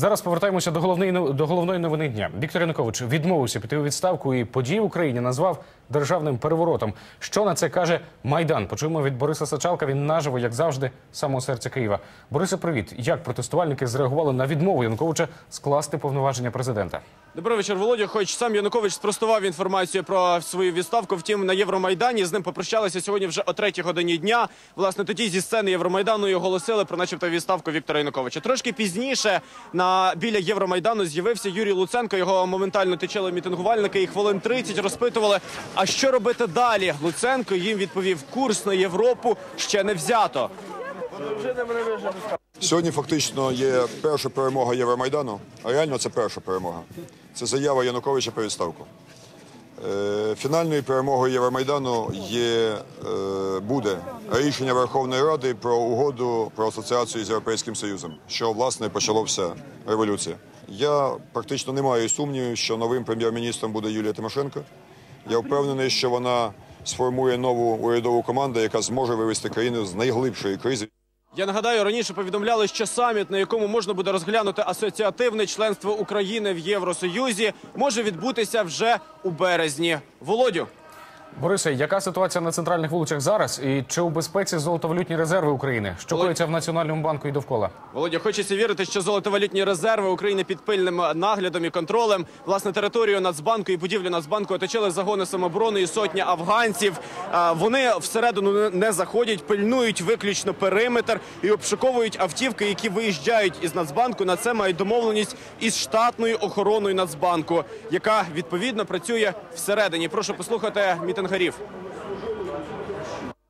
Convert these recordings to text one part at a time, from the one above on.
Зараз повертаємося до головної до головної новини дня. Віктор Янукович відмовився піти у відставку і події в Україні назвав державним переворотом. Що на це каже Майдан? Почуємо від Бориса Сачалка. Він наживо, як завжди, самого серця Києва. Борисе, привіт. Як протестувальники зреагували на відмову Януковича скласти повноваження президента? Добрий вечір, Володя. Хоч сам Янукович спростував інформацію про свою відставку. Втім, на Євромайдані з ним попрощалися сьогодні вже о третій годині дня. Власне, тоді зі сцени Євромайдану і оголосили про, начебто, відставку Віктора Януковича. Трошки пізніше на біля Євромайдану з'явився Юрій Луценко. Його моментально течили мітингувальники і хвилин 30 розпитували. А що робити далі? Луценко їм відповів: курс на Європу ще не взято. Сьогодні фактично є перша перемога Євромайдану, а реально це перша перемога. Це заява Януковича про відставку. Е, Фінальною перемогою Євромайдану є, е, буде рішення Верховної Ради про угоду про асоціацію з Європейським Союзом, що власне почалося революція. Я практично не маю сумнівів, що новим прем'єр-міністром буде Юлія Тимошенко. Я впевнений, що вона сформує нову урядову команду, яка зможе вивести країну з найглибшої кризи. Я нагадаю, раніше повідомляли, що саміт, на якому можна буде розглянути асоціативне членство України в Євросоюзі, може відбутися вже у березні. Володю. Борисе, яка ситуація на центральних вулицях зараз? І чи у безпеці золотовалютні резерви України? Що Володь- коїться в національному банку і довкола? Володя, хочеться вірити, що золотовалютні резерви України під пильним наглядом і контролем. Власне, територію Нацбанку і будівлю Нацбанку оточили загони самооборони і сотня афганців. Вони всередину не- заходять, пильнують виключно периметр і обшуковують автівки, які виїжджають із Нацбанку. На це мають домовленість із штатною охороною Нацбанку, яка відповідно працює всередині. Прошу послухати мітингарів.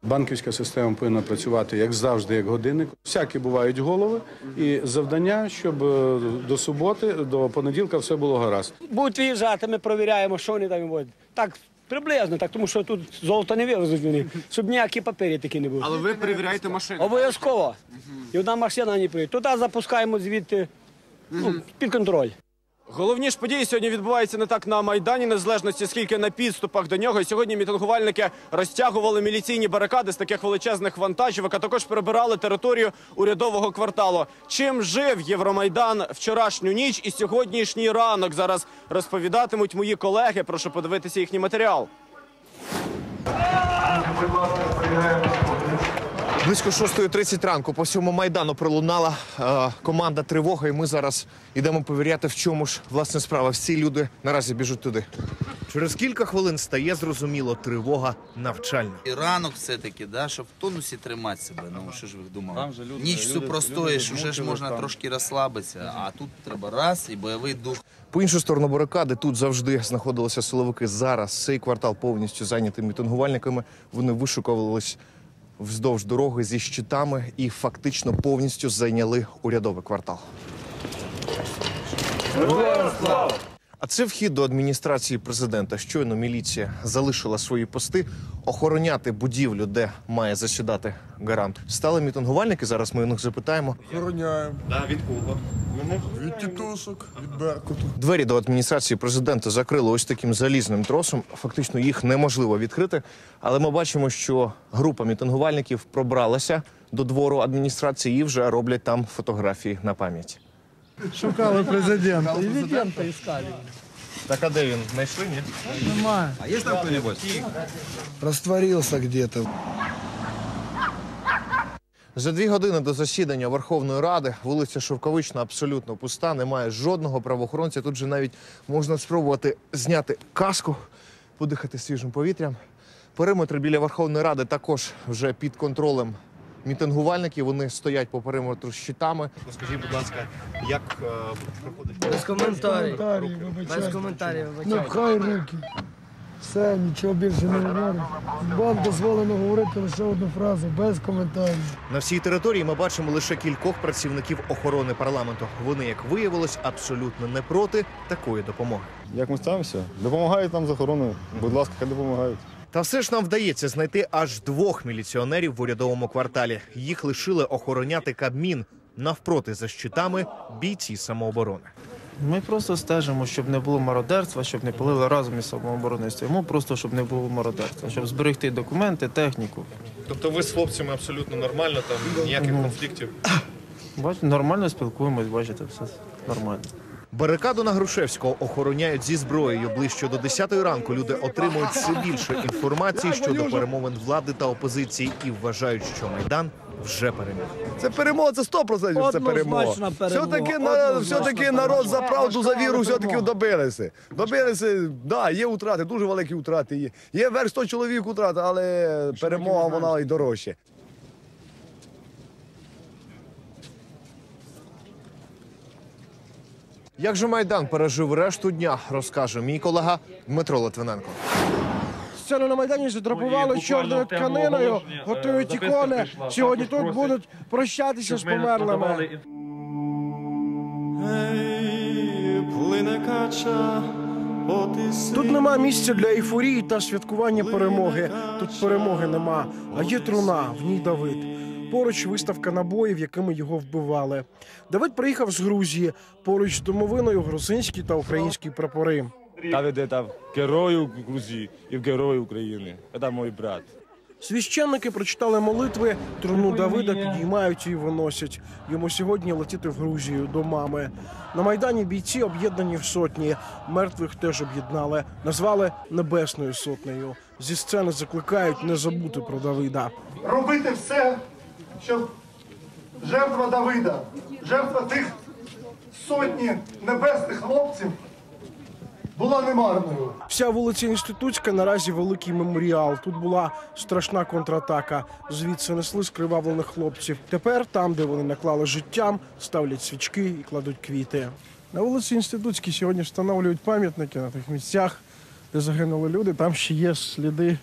Банківська система повинна працювати як завжди, як годинник. Всякі бувають голови, і завдання, щоб е, до суботи, до понеділка все було гаразд. Будуть виїжджати, ми перевіряємо, що вони там водять. Так, приблизно, так, тому що тут золото не вивезуть вони, щоб ніякі папері такі не були. Але ви перевіряєте машину. Обов'язково. І одна машина не приїде. Туди запускаємо звідти ну, під контроль. Головні ж події сьогодні відбуваються не так на майдані незалежності, скільки на підступах до нього. Сьогодні мітингувальники розтягували міліційні барикади з таких величезних вантажівок, а також перебирали територію урядового кварталу. Чим жив Євромайдан вчорашню ніч і сьогоднішній ранок? Зараз розповідатимуть мої колеги. Прошу подивитися їхній матеріал. Близько 6.30 ранку по всьому майдану пролунала е, команда тривога, і ми зараз йдемо перевіряти, в чому ж власне справа. Всі люди наразі біжуть туди. Через кілька хвилин стає зрозуміло тривога навчальна. І ранок все-таки, да, щоб в тонусі тримати себе. Ну що ж ви думали? Ніч всю простоїш, вже ж можна трошки розслабитися, а тут треба раз і бойовий дух. По іншу сторону барикади тут завжди знаходилися силовики. Зараз цей квартал повністю зайнятий мітингувальниками. Вони вишукувались вздовж дороги зі щитами і фактично повністю зайняли урядовий квартал. А це вхід до адміністрації президента. Щойно міліція залишила свої пости охороняти будівлю, де має засідати гарант. Стали мітингувальники. Зараз ми у них запитаємо. Охороняємо. Да, від кого? Від тітушок, від Беркуту. Двері до адміністрації президента закрили ось таким залізним тросом. Фактично їх неможливо відкрити. Але ми бачимо, що група мітингувальників пробралася до двору адміністрації і вже роблять там фотографії на пам'ять. Шукали президента. Президента іскали. Так а де він? Знайшли? Ні? Немає. А є там хто-нибудь? Растворился где-то. За дві години до засідання Верховної Ради вулиця Шовковична абсолютно пуста, немає жодного правоохоронця. Тут же навіть можна спробувати зняти каску, подихати свіжим повітрям. Периметр біля Верховної Ради також вже під контролем мітингувальників. Вони стоять по периметру з щитами. Скажіть, будь ласка, як е, проходить? Без коментарів. Коментарі, Без коментарів, вибачайте. пхай руки. Все, нічого більше не говорить. Вам дозволено говорити лише одну фразу, без коментарів. На всій території ми бачимо лише кількох працівників охорони парламенту. Вони, як виявилось, абсолютно не проти такої допомоги. Як ми ставимося? Допомагають нам з охороною. Будь ласка, хай допомагають. Та все ж нам вдається знайти аж двох міліціонерів в урядовому кварталі. Їх лишили охороняти Кабмін. Навпроти за щитами бійці самооборони. Ми просто стежимо, щоб не було мародерства, щоб не палили разом із самообороною. Стоїмо просто, щоб не було мародерства, щоб зберегти документи, техніку. Тобто ви з хлопцями абсолютно нормально, там ніяких конфліктів. Бачите, нормально спілкуємось, бачите, все. нормально. Барикаду на Грушевського охороняють зі зброєю. Ближче до 10 ранку люди отримують все більше інформації щодо перемовин влади та опозиції і вважають, що майдан вже переміг. Це перемога, це 100% це перемога. Все-таки, на, все-таки народ за правду, за віру все-таки добилися. Добилися, да, є утрати, дуже великі утрати є. Є верх 100 чоловік утрат, але перемога вона і дорожча. Як же майдан пережив решту дня, розкаже мій колега Дмитро Литвиненко. Сцену на Майдані задрапували чорною тканиною, готують ікони. Сьогодні тут будуть прощатися з померлими. Тут нема місця для ейфорії та святкування перемоги. Тут перемоги нема, а є труна, в ній Давид. Поруч виставка набоїв, якими його вбивали. Давид приїхав з Грузії. Поруч з домовиною грузинські та українські прапори. Давид это герой Грузии и герой Украины. Это мой брат. Священники прочитали молитви, труну Давида підіймають і виносять. Йому сьогодні летіти в Грузію до мами. На майдані бійці об'єднані в сотні. Мертвих теж об'єднали, назвали небесною сотнею. Зі сцени закликають не забути про Давида. робити все, щоб жертва Давида, жертва тих сотні небесних хлопців була немарною. Вся вулиця Інститутська наразі великий меморіал. Тут була страшна контратака. Звідси несли скривавлених хлопців. Тепер, там, де вони наклали життям, ставлять свічки і кладуть квіти. На вулиці Інститутській сьогодні встановлюють пам'ятники на тих місцях, де загинули люди. Там ще є сліди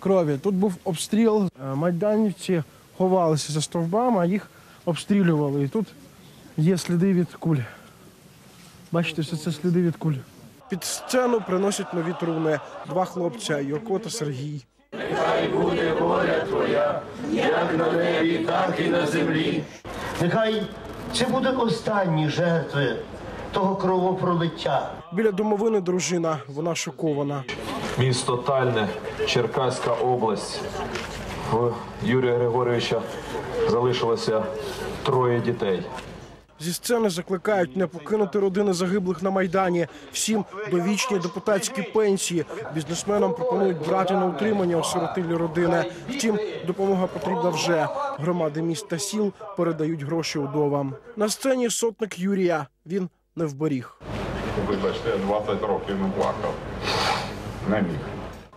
крові. Тут був обстріл. Е, Майданівці ховалися за стовбами, а їх обстрілювали. І тут є сліди від куль. Бачите, все це сліди від куль. Під сцену приносять нові труни. Два хлопця Юрко та Сергій. Нехай це буде останні жертви того кровопролиття. Біля домовини дружина. Вона шокована. Місто Тальне, Черкаська область. В Юрія Григоровича залишилося троє дітей. Зі сцени закликають не покинути родини загиблих на майдані. Всім довічні депутатські пенсії. Бізнесменам пропонують брати на утримання осиротилі родини. Втім, допомога потрібна вже. Громади міст та сіл передають гроші удовам. На сцені сотник Юрія. Він не вберіг. Вибачте, я 20 років не плакав. Не міг.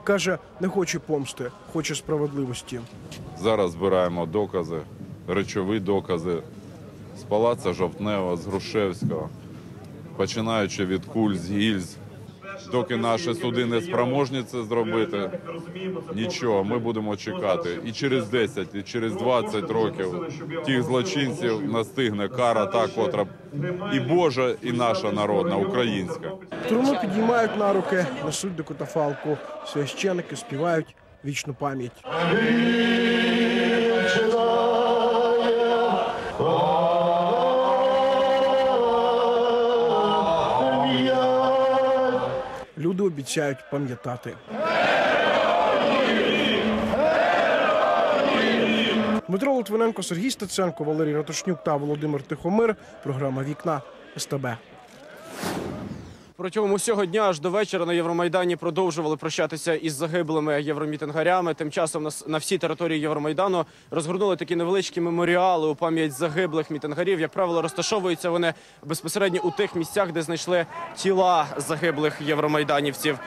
Каже, не хоче помсти, хоче справедливості. Зараз збираємо докази, речові докази з палаца Жовтнева, з Грушевського, починаючи від куль, з гільз. Доки наші суди не спроможні це зробити, нічого, ми будемо чекати. І через 10, і через 20 років тих злочинців настигне кара та, котра і Божа, і наша народна, українська. Труну підіймають на руки, несуть до катафалку. Священики співають вічну пам'ять. Люди обіцяють пам'ятати. Дмитро Литвиненко, Сергій Стеценко, Валерій Ратушнюк та Володимир Тихомир. Програма Вікна СТБ. Протягом усього дня аж до вечора на Євромайдані продовжували прощатися із загиблими євромітингарями. Тим часом на, на всій території Євромайдану розгорнули такі невеличкі меморіали у пам'ять загиблих мітингарів. Як правило, розташовуються вони безпосередньо у тих місцях, де знайшли тіла загиблих євромайданівців.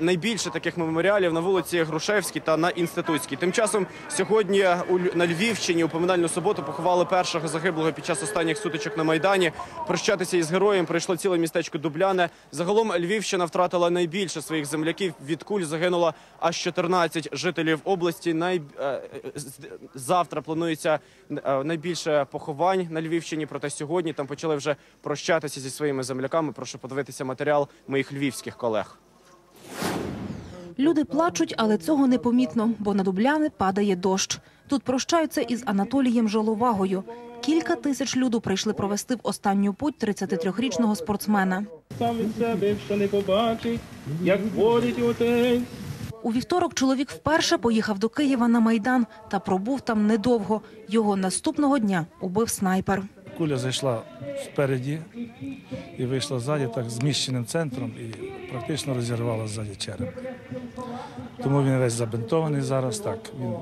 Найбільше таких меморіалів на вулиці Грушевській та на Інститутській. Тим часом сьогодні у на Львівщині у поминальну суботу поховали першого загиблого під час останніх сутичок на майдані. Прощатися із героєм прийшло ціле містечко Дубляне. Загалом Львівщина втратила найбільше своїх земляків. Від куль загинуло аж 14 жителів області. Най... е, Завтра планується е, найбільше поховань на Львівщині. Проте сьогодні там почали вже прощатися зі своїми земляками. Прошу подивитися матеріал моїх львівських колег. Люди плачуть, але цього не помітно, бо на Дубляни падає дощ. Тут прощаються із Анатолієм Жоловагою. Кілька тисяч люду прийшли провести в останню путь 33-річного спортсмена. Сам від себе, якщо не побачить, як водить отець. У вівторок чоловік вперше поїхав до Києва на Майдан та пробув там недовго. Його наступного дня убив снайпер. куля зайшла спереді і вийшла ззаді, так зміщеним центром і практично розірвала ззаді череп. Тому він весь забинтований зараз. Так він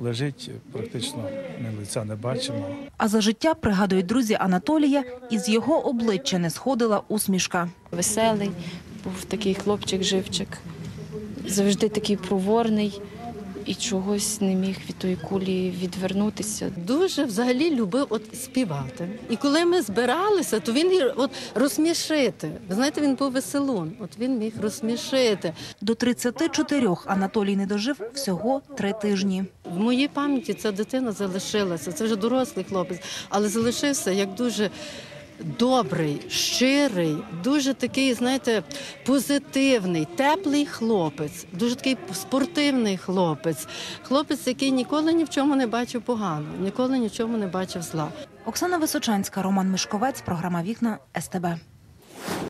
лежить, практично ми лиця не бачимо. А за життя, пригадують друзі Анатолія, із його обличчя не сходила усмішка. Веселий, був такий хлопчик-живчик, завжди такий проворний і чогось не міг від тої кулі відвернутися. Дуже взагалі любив от співати. І коли ми збиралися, то він от розсмішити. Ви знаєте, він був веселун. От він міг розсмішити. До 34 Анатолій не дожив всього три тижні. В моїй пам'яті ця дитина залишилася. Це вже дорослий хлопець, але залишився як дуже. Добрий, щирий, дуже такий, знаєте, позитивний, теплий хлопець, дуже такий спортивний хлопець. Хлопець, який ніколи ні в чому не бачив погано, ніколи ні в чому не бачив зла. Оксана Височанська, Роман Мишковець, програма Вікна СТБ.